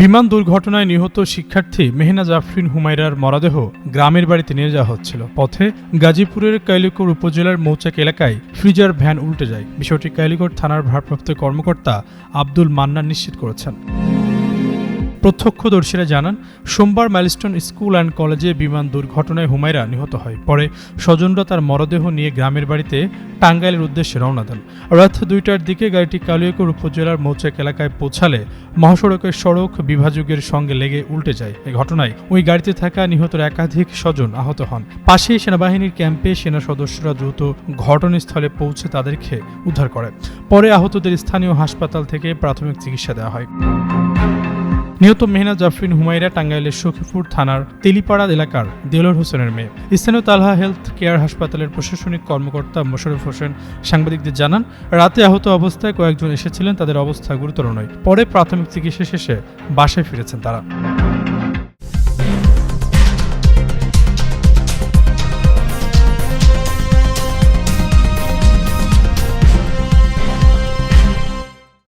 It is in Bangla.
বিমান দুর্ঘটনায় নিহত শিক্ষার্থী মেহনা জাফরিন হুমায়রার মরদেহ গ্রামের বাড়িতে নিয়ে যাওয়া হচ্ছিল। পথে গাজীপুরের কাইলিকোর উপজেলার মৌচাক এলাকায় ফ্রিজার ভ্যান উল্টে যায়। বিষয়টি কাইলিকোট থানার ভারপ্রাপ্ত কর্মকর্তা আব্দুল মান্নান নিশ্চিত করেছেন। প্রত্যক্ষদর্শীরা জানান, সোমবার ম্যালিস্টন স্কুল অ্যান্ড কলেজে বিমান দুর্ঘটনায় হুমায়রা নিহত হয়। পরে স্বজনরা তার মরদেহ নিয়ে গ্রামের বাড়িতে টাঙ্গাইলের উদ্দেশ্যে রওনা দেন। রাত দুইটার দিকে গাড়িটি কালিয়াকুর উপজেলার মৌচাক এলাকায় পৌঁছালে মহাসড়কের সড়ক বিভাজকের সঙ্গে লেগে উল্টে যায়। এই ঘটনায় ওই গাড়িতে থাকা নিহতের একাধিক স্বজন আহত হন। পাশেই সেনাবাহিনীর ক্যাম্পে সেনা সদস্যরা দ্রুত ঘটনাস্থলে পৌঁছে তাদেরকে উদ্ধার করে। পরে আহতদের স্থানীয় হাসপাতাল থেকে প্রাথমিক চিকিৎসা দেওয়া হয়। নিহত মেহনা জাফরিন হুমাইরা টাঙ্গাইলের সখীপুর থানার তেলিপাড়া এলাকার দেলোর হোসেনের মেয়ে। স্থানীয় তালহা হেলথ কেয়ার হাসপাতালের প্রশাসনিক কর্মকর্তা মোশারফ হোসেন সাংবাদিকদের জানান, রাতে আহত অবস্থায় কয়েকজন এসেছিলেন, তাদের অবস্থা গুরুতর নয়। পরে প্রাথমিক চিকিৎসা শেষে বাসায় ফিরেছেন তারা।